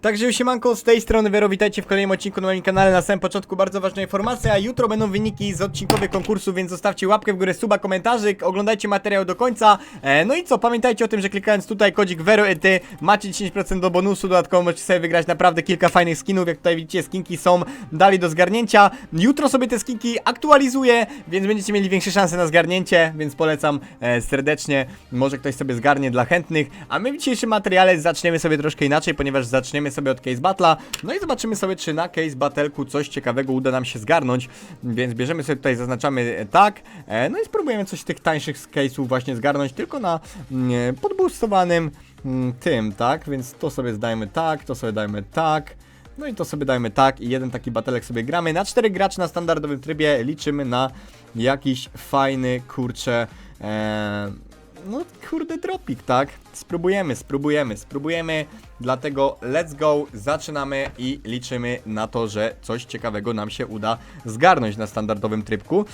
Także siemanko, z tej strony Wero, witajcie w kolejnym odcinku na moim kanale. Na samym początku bardzo ważna informacja, jutro będą wyniki z odcinkowych konkursów, więc zostawcie łapkę w górę, suba, komentarzyk, oglądajcie materiał do końca. E, no i co, pamiętajcie o tym, że klikając tutaj kodzik VeroET macie 10% do bonusu, dodatkowo możecie sobie wygrać naprawdę kilka fajnych skinów, jak tutaj widzicie, skinki są dalej do zgarnięcia. Jutro sobie te skinki aktualizuję, więc będziecie mieli większe szanse na zgarnięcie, więc polecam e, serdecznie, może ktoś sobie zgarnie dla chętnych, a my w dzisiejszym materiale zaczniemy sobie troszkę inaczej, ponieważ zaczniemy sobie od Case Battle'a, no i zobaczymy sobie, czy na Case Battle'ku coś ciekawego uda nam się zgarnąć, więc bierzemy sobie tutaj, zaznaczamy e, tak, e, no i spróbujemy coś z tych tańszych case'ów właśnie zgarnąć, tylko na mm, podboostowanym mm, tym, tak, więc to sobie zdajemy tak, to sobie dajmy tak, no i to sobie dajmy tak i jeden taki batelek sobie gramy. Na czterech graczy na standardowym trybie liczymy na jakiś fajny, kurcze, e, no kurde dropik, tak? Spróbujemy, spróbujemy, spróbujemy, dlatego let's go, zaczynamy i liczymy na to, że coś ciekawego nam się uda zgarnąć na standardowym trybku.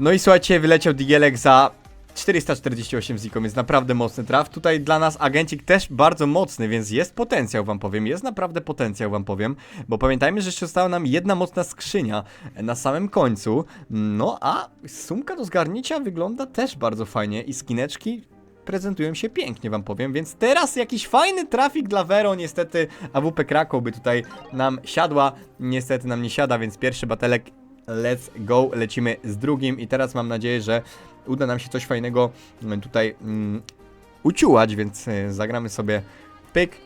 No i słuchajcie, wyleciał Digielek za 448 zikom jest naprawdę mocny traf. Tutaj dla nas agencik też bardzo mocny, więc jest potencjał, wam powiem. Jest naprawdę potencjał, wam powiem. Bo pamiętajmy, że jeszcze została nam jedna mocna skrzynia na samym końcu. No a sumka do zgarnięcia wygląda też bardzo fajnie i skineczki prezentują się pięknie, wam powiem, więc teraz jakiś fajny trafik dla Vero, niestety AWP Krakow by tutaj nam siadła, niestety nam nie siada, więc pierwszy batelek. Let's go, lecimy z drugim i teraz mam nadzieję, że uda nam się coś fajnego mm, tutaj mm, uciułać, więc e, zagramy sobie pyk,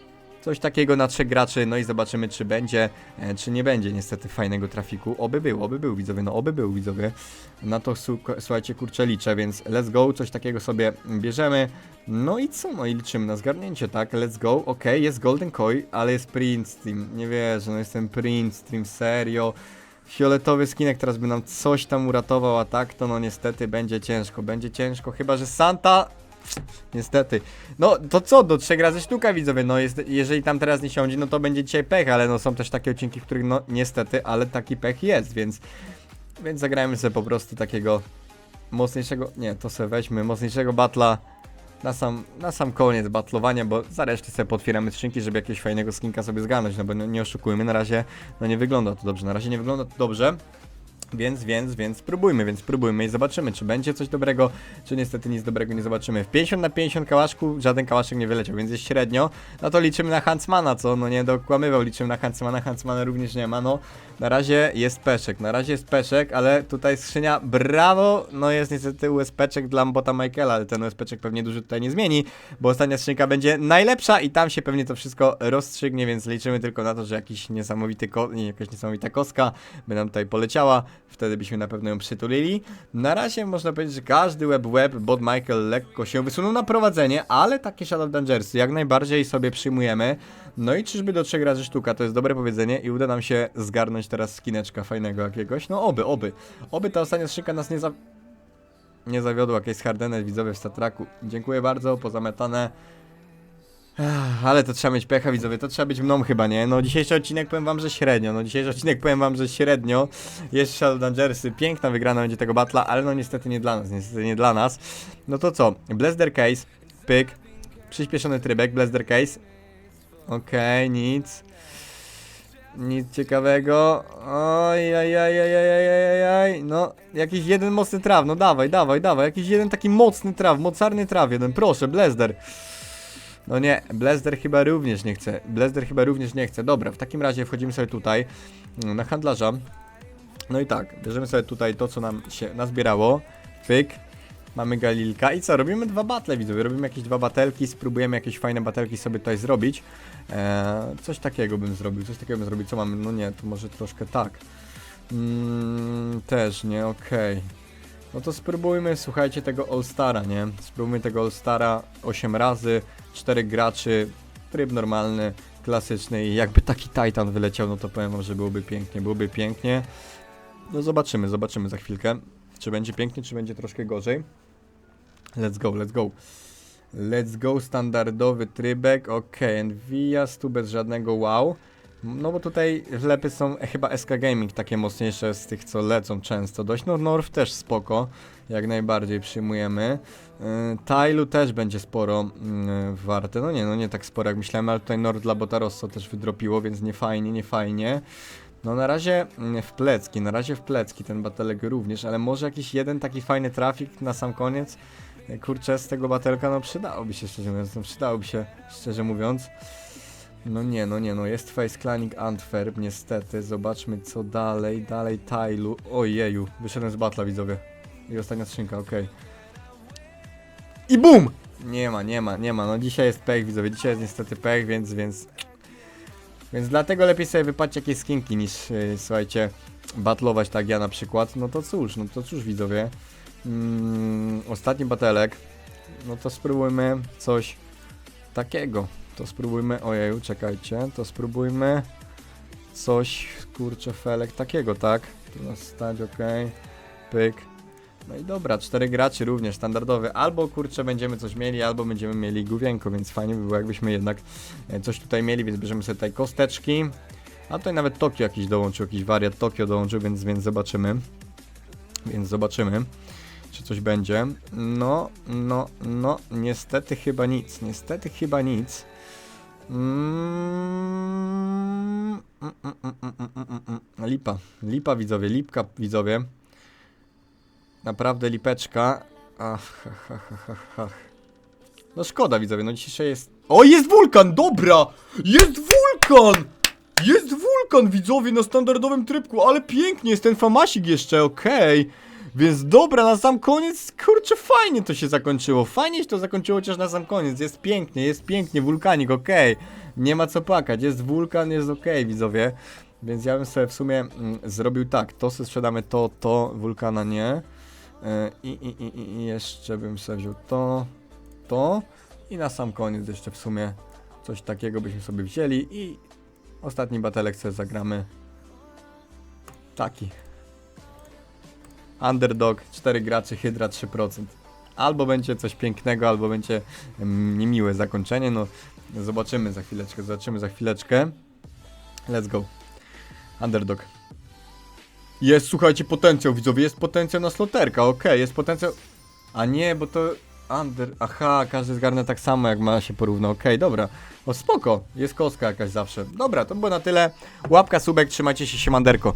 coś takiego na trzech graczy, no i zobaczymy czy będzie, e, czy nie będzie niestety fajnego trafiku, oby był, oby był widzowie, no oby był widzowie, na to słuchajcie kurczę liczę, więc let's go, coś takiego sobie bierzemy, no i co, no i liczymy na zgarnięcie, tak, let's go, ok, jest Golden Koi, ale jest Print Stream, nie wierzę, no jestem Print Stream, serio, Fioletowy skinek teraz by nam coś tam uratował, a tak to no niestety będzie ciężko, będzie ciężko, chyba że Santa... Niestety. No to co, do trzech razy sztuka widzowie, no jest, jeżeli tam teraz nie siądzie, no to będzie dzisiaj pech, ale no są też takie odcinki, w których no niestety, ale taki pech jest, więc... Więc zagrajmy sobie po prostu takiego mocniejszego, nie, to sobie weźmy, mocniejszego batla na sam, na sam koniec batlowania, bo za resztę sobie potwieramy skrzynki, żeby jakiegoś fajnego skinka sobie zgarnąć, no bo no, nie oszukujmy, na razie no nie wygląda to dobrze, na razie nie wygląda to dobrze. Więc, więc, więc spróbujmy, więc spróbujmy i zobaczymy, czy będzie coś dobrego, czy niestety nic dobrego nie zobaczymy. W 50 na 50 kałaszku żaden kałaszek nie wyleciał, więc jest średnio. No to liczymy na Huntsmana, co no nie dokłamywał, liczymy na Huntsmana, Huntsmana również nie ma, no. Na razie jest peszek, na razie jest peszek, ale tutaj skrzynia, brawo, no jest niestety USPczek dla Bota Michaela, ale ten USPczek pewnie dużo tutaj nie zmieni, bo ostatnia skrzynka będzie najlepsza i tam się pewnie to wszystko rozstrzygnie, więc liczymy tylko na to, że jakiś niesamowity jakaś niesamowita koska by nam tutaj poleciała, wtedy byśmy na pewno ją przytulili. Na razie można powiedzieć, że każdy web web, bot Michael lekko się wysunął na prowadzenie, ale takie Shadow Dangersy jak najbardziej sobie przyjmujemy. No i czyżby do trzech razy sztuka, to jest dobre powiedzenie i uda nam się zgarnąć teraz skineczka fajnego jakiegoś. No oby, oby. Oby ta ostatnia skrzynka nas nie za... Nie zawiodła, Case Hardenet, widzowie w Statraku. Dziękuję bardzo, pozamiatane. Ech, Ale to trzeba mieć pecha, widzowie, to trzeba być mną chyba, nie? No dzisiejszy odcinek powiem wam, że średnio, no dzisiejszy odcinek powiem wam, że średnio. Jest Shadow Dangersy, piękna wygrana będzie tego battla, ale no niestety nie dla nas, niestety nie dla nas. No to co? Blaster Case, pyk, przyspieszony trybek, Blaster Case. Okej, nic. Nic ciekawego. Oj, oj, oj, oj, oj, oj, oj, oj. No, jakiś jeden mocny traw, no dawaj, dawaj, dawaj. Jakiś jeden taki mocny traw, mocarny traw jeden, proszę, Blaster. No nie, Blaster chyba również nie chce. Blaster chyba również nie chce. Dobra, w takim razie wchodzimy sobie tutaj mm, na handlarza. No i tak, bierzemy sobie tutaj to, co nam się nazbierało. Pyk. Mamy Galilka i co? Robimy dwa battle, widzowie. Robimy jakieś dwa batelki, spróbujemy jakieś fajne batelki sobie tutaj zrobić. Eee, coś takiego bym zrobił, coś takiego bym zrobił. Co mamy? No nie, to może troszkę tak. Mm, też nie, okej. No to spróbujmy, słuchajcie, tego All-Stara, nie? Spróbujmy tego All-Stara 8 razy, 4 graczy, tryb normalny, klasyczny i jakby taki Titan wyleciał, no to powiem wam, że byłoby pięknie, byłoby pięknie. No zobaczymy, zobaczymy za chwilkę, czy będzie pięknie, czy będzie troszkę gorzej. Let's go, let's go. Let's go, standardowy trybek, ok, Envias tu bez żadnego wow. No bo tutaj wlepy są chyba SK Gaming takie mocniejsze z tych co lecą często dość, no North też spoko. Jak najbardziej przyjmujemy. Yy, Tailu też będzie sporo yy, warte. No nie, no nie tak sporo jak myślałem, ale tutaj Nord Labota Rosso też wydropiło, więc nie fajnie, nie fajnie. No na razie mm, w plecki, na razie w plecki ten batelek również, ale może jakiś jeden taki fajny trafik na sam koniec. E, Kurczę, z tego batelka no przydałoby się szczerze mówiąc, no przydałoby się szczerze mówiąc. No nie, no nie, no jest Face Clanning Antwerp, niestety. Zobaczmy co dalej, dalej Tailu. Ojeju, wyszedłem z batla widzowie. I ostatnia skrzynka, okej. I BUM! Nie ma, nie ma, nie ma, no dzisiaj jest pech widzowie, dzisiaj jest niestety pech, więc, więc... Więc dlatego lepiej sobie wypaść jakieś skinki niż, yy, słuchajcie, batlować tak ja na przykład. No to cóż, no to cóż widzowie. Mm, ostatni batelek. No to spróbujmy coś takiego. To spróbujmy, ojeju, czekajcie, to spróbujmy coś, kurczę, felek takiego, tak? Tu nas stać, ok, pyk. No i dobra, cztery graczy również, standardowy. Albo kurczę będziemy coś mieli, albo będziemy mieli główienko, więc fajnie by było jakbyśmy jednak e, coś tutaj mieli, więc bierzemy sobie tutaj kosteczki. A tutaj nawet Tokio jakiś dołączył, jakiś wariat Tokio dołączył, więc, więc zobaczymy. Więc zobaczymy, czy coś będzie. No, no, no, niestety chyba nic, niestety chyba nic. Mm, mm, mm, mm, mm, mm. Lipa, lipa widzowie, lipka widzowie. Naprawdę lipeczka. Ach, ach, ach, ach, ach. No szkoda widzowie, no dzisiaj jest... O, jest wulkan, dobra! Jest wulkan! Jest wulkan widzowie na standardowym trybku, ale pięknie jest ten famasik jeszcze, okej. Więc dobra, na sam koniec, kurczę, fajnie to się zakończyło. Fajnie się to zakończyło chociaż na sam koniec. Jest pięknie, jest pięknie, wulkanik, okej. Nie ma co płakać, jest wulkan, jest okej, widzowie. Więc ja bym sobie w sumie mm, zrobił tak, to sobie sprzedamy to, to, wulkana nie. E, i, i, i- I jeszcze bym sobie wziął to, to. I na sam koniec jeszcze w sumie coś takiego byśmy sobie wzięli. I ostatni batelek sobie zagramy. Taki. Underdog, 4 graczy, Hydra 3%. Albo będzie coś pięknego, albo będzie niemiłe zakończenie. No, zobaczymy za chwileczkę, zobaczymy za chwileczkę. Let's go. Underdog. Jest, słuchajcie, potencjał, widzowie, jest potencjał na sloterka, okej, jest potencjał... A nie, bo to... Under... Aha, każdy zgarnę tak samo, jak ma się porówno, okej, dobra. O, spoko, jest kostka jakaś zawsze. Dobra, to było na tyle. Łapka, subek, trzymajcie się, siemanderko.